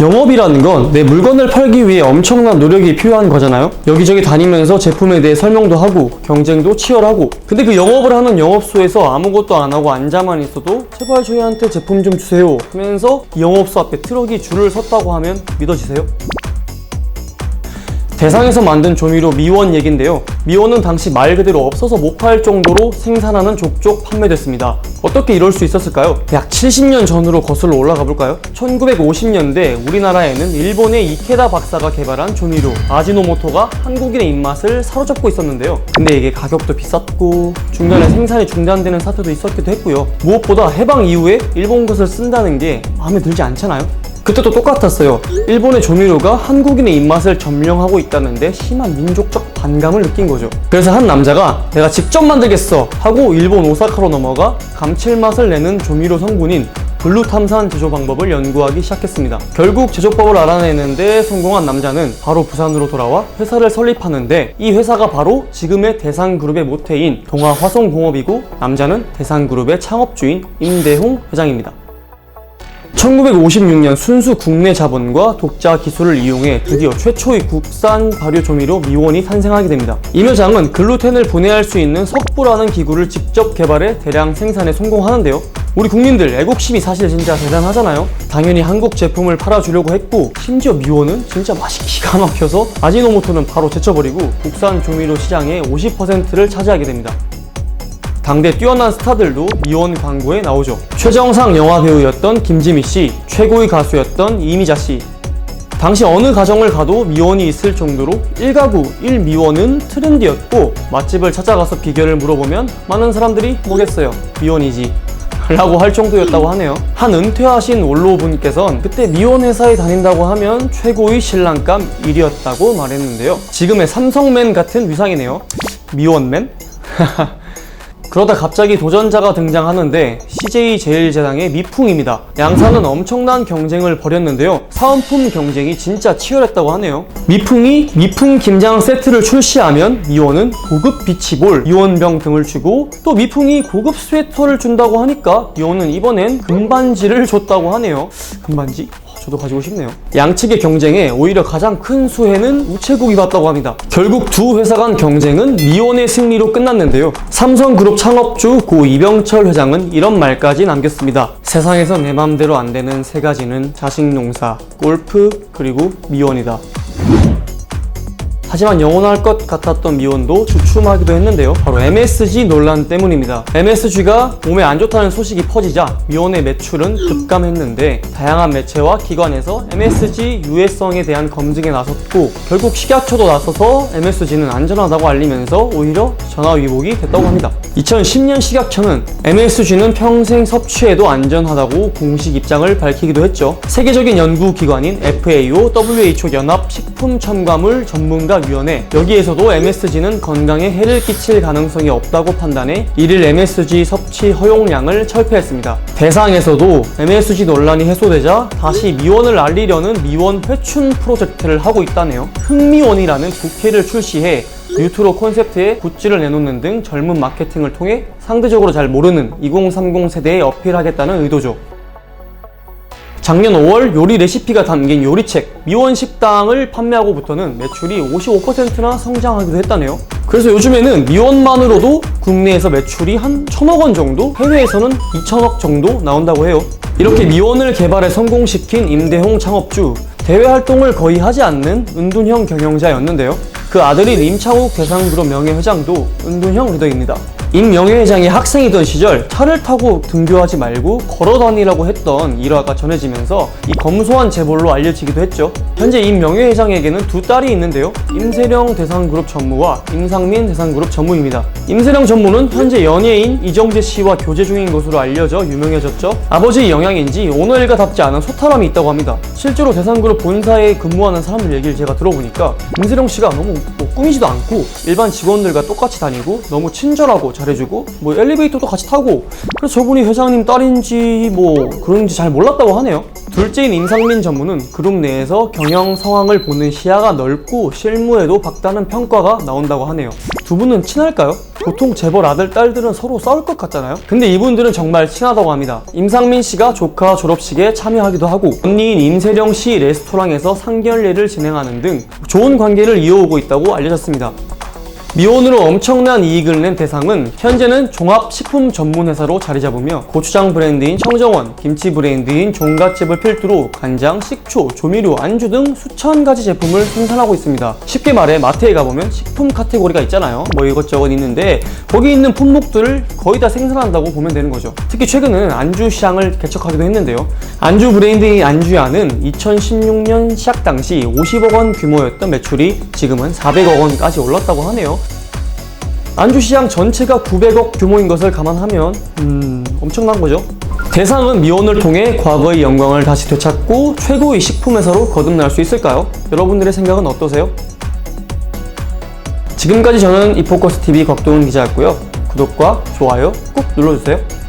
영업이라는 건 내 물건을 팔기 위해 엄청난 노력이 필요한 거잖아요. 여기저기 다니면서 제품에 대해 설명도 하고 경쟁도 치열하고. 근데 그 영업을 하는 영업소에서 아무것도 안 하고 앉아만 있어도 제발 저희한테 제품 좀 주세요 하면서 이 영업소 앞에 트럭이 줄을 섰다고 하면 믿어지세요? 대상에서 만든 조미료 미원 얘긴데요. 미원은 당시 말 그대로 없어서 못 팔 정도로 생산하는 족족 판매됐습니다. 어떻게 이럴 수 있었을까요? 약 70년 전으로 거슬러 올라가 볼까요? 1950년대 우리나라에는 일본의 이케다 박사가 개발한 조미료 아지노모토가 한국인의 입맛을 사로잡고 있었는데요. 근데 이게 가격도 비쌌고 중간에 생산이 중단되는 사태도 있었기도 했고요. 무엇보다 해방 이후에 일본 것을 쓴다는 게 마음에 들지 않잖아요. 그때도 똑같았어요. 일본의 조미료가 한국인의 입맛을 점령하고 있다는데 심한 민족적 반감을 느낀 거죠. 그래서 한 남자가 내가 직접 만들겠어 하고 일본 오사카로 넘어가 감칠맛을 내는 조미료 성분인 블루탐산 제조 방법을 연구하기 시작했습니다. 결국 제조법을 알아내는데 성공한 남자는 바로 부산으로 돌아와 회사를 설립하는데 이 회사가 바로 지금의 대상그룹의 모태인 동아화성공업이고 남자는 대상그룹의 창업주인 임대홍 회장입니다. 1956년 순수 국내 자본과 독자 기술을 이용해 드디어 최초의 국산 발효 조미료 미원이 탄생하게 됩니다. 임 회장은 글루텐을 분해할 수 있는 석부라는 기구를 직접 개발해 대량 생산에 성공하는데요. 우리 국민들 애국심이 사실 진짜 대단하잖아요. 당연히 한국 제품을 팔아주려고 했고 심지어 미원은 진짜 맛이 기가 막혀서 아지노모토는 바로 제쳐버리고 국산 조미료 시장의 50%를 차지하게 됩니다. 당대 뛰어난 스타들도 미원 광고에 나오죠. 최정상 영화 배우였던 김지미 씨, 최고의 가수였던 이미자 씨. 당시 어느 가정을 가도 미원이 있을 정도로 1가구 1미원은 트렌드였고 맛집을 찾아가서 비결을 물어보면 많은 사람들이 뭐겠어요. 미원이지. 라고 할 정도였다고 하네요. 한 은퇴하신 원로분께선 그때 미원 회사에 다닌다고 하면 최고의 신랑감 1위였다고 말했는데요. 지금의 삼성맨 같은 위상이네요. 미원맨? 그러다 갑자기 도전자가 등장하는데 CJ 제일제당의 미풍입니다. 양사는 엄청난 경쟁을 벌였는데요. 사은품 경쟁이 진짜 치열했다고 하네요. 미풍이 미풍 김장 세트를 출시하면 미원은 고급 비치볼, 미원병 등을 주고 또 미풍이 고급 스웨터를 준다고 하니까 미원은 이번엔 금반지를 줬다고 하네요. 금반지? 저도 가지고 싶네요. 양측의 경쟁에 오히려 가장 큰 수혜는 우체국이 받다고 합니다. 결국 두 회사 간 경쟁은 미원의 승리로 끝났는데요. 삼성그룹 창업주 고 이병철 회장은 이런 말까지 남겼습니다. 세상에서 내 맘대로 안 되는 세 가지는 자식 농사, 골프, 그리고 미원이다. 하지만 영원할 것 같았던 미원도 주춤하기도 했는데요. 바로 MSG 논란 때문입니다. MSG가 몸에 안 좋다는 소식이 퍼지자 미원의 매출은 급감했는데 다양한 매체와 기관에서 MSG 유해성에 대한 검증에 나섰고 결국 식약처도 나서서 MSG는 안전하다고 알리면서 오히려 전화위복이 됐다고 합니다. 2010년 식약처는 MSG는 평생 섭취해도 안전하다고 공식 입장을 밝히기도 했죠. 세계적인 연구기관인 FAO, WHO 연합 식품 첨가물 전문가 위원회 여기에서도 MSG는 건강에 해를 끼칠 가능성이 없다고 판단해 1일 MSG 섭취 허용량을 철폐했습니다. 대상에서도 MSG 논란이 해소되자 다시 미원을 알리려는 미원 회춘 프로젝트를 하고 있다네요. 흑미원이라는 국회를 출시해 뉴트로 콘셉트에 굿즈를 내놓는 등 젊은 마케팅을 통해 상대적으로 잘 모르는 2030 세대에 어필하겠다는 의도죠. 작년 5월 요리 레시피가 담긴 요리책 미원 식당을 판매하고부터는 매출이 55%나 성장하기도 했다네요. 그래서 요즘에는 미원만으로도 국내에서 매출이 한 천억 원 정도, 해외에서는 2천억 정도 나온다고 해요. 이렇게 미원을 개발해 성공시킨 임대홍 창업주, 대외 활동을 거의 하지 않는 은둔형 경영자였는데요. 그 아들인 임창욱 대상그룹 명예회장도 은둔형 리더입니다. 임 명예회장이 학생이던 시절 차를 타고 등교하지 말고 걸어 다니라고 했던 일화가 전해지면서 이 검소한 재벌로 알려지기도 했죠. 현재 임 명예회장에게는 두 딸이 있는데요. 임세령 대상그룹 전무와 임상민 대상그룹 전무입니다. 임세령 전무는 현재 연예인 이정재 씨와 교제 중인 것으로 알려져 유명해졌죠. 아버지의 영향인지 오너 일가답지 않은 소탈함이 있다고 합니다. 실제로 대상그룹 본사에 근무하는 사람들 얘기를 제가 들어보니까 임세령 씨가 너무 뭐 꾸미지도 않고 일반 직원들과 똑같이 다니고 너무 친절하고 잘해주고 뭐 엘리베이터도 같이 타고 그래서 저분이 회장님 딸인지 뭐 그런지 잘 몰랐다고 하네요. 둘째인 임상민 전무는 그룹 내에서 경영 상황을 보는 시야가 넓고 실무에도 박다는 평가가 나온다고 하네요. 두 분은 친할까요? 보통 재벌 아들, 딸들은 서로 싸울 것 같잖아요? 근데 이분들은 정말 친하다고 합니다. 임상민 씨가 조카 졸업식에 참여하기도 하고, 언니인 임세령 씨 레스토랑에서 상견례를 진행하는 등 좋은 관계를 이어오고 있다고 알려졌습니다. 미혼으로 엄청난 이익을 낸 대상은 현재는 종합식품 전문 회사로 자리 잡으며 고추장 브랜드인 청정원, 김치 브랜드인 종갓집을 필두로 간장, 식초, 조미료, 안주 등 수천 가지 제품을 생산하고 있습니다. 쉽게 말해 마트에 가보면 식품 카테고리가 있잖아요. 뭐 이것저것 있는데 거기 있는 품목들을 거의 다 생산한다고 보면 되는 거죠. 특히 최근은 안주 시장을 개척하기도 했는데요. 안주 브랜드인 안주야는 2016년 시작 당시 50억 원 규모였던 매출이 지금은 400억 원까지 올랐다고 하네요. 안주 시장 전체가 900억 규모인 것을 감안하면 음, 엄청난 거죠. 대상은 미혼을 통해 과거의 영광을 다시 되찾고 최고의 식품회사로 거듭날 수 있을까요? 여러분들의 생각은 어떠세요? 지금까지 저는 이포커스 TV 곽도훈 기자였고요. 구독과 좋아요 꼭 눌러주세요.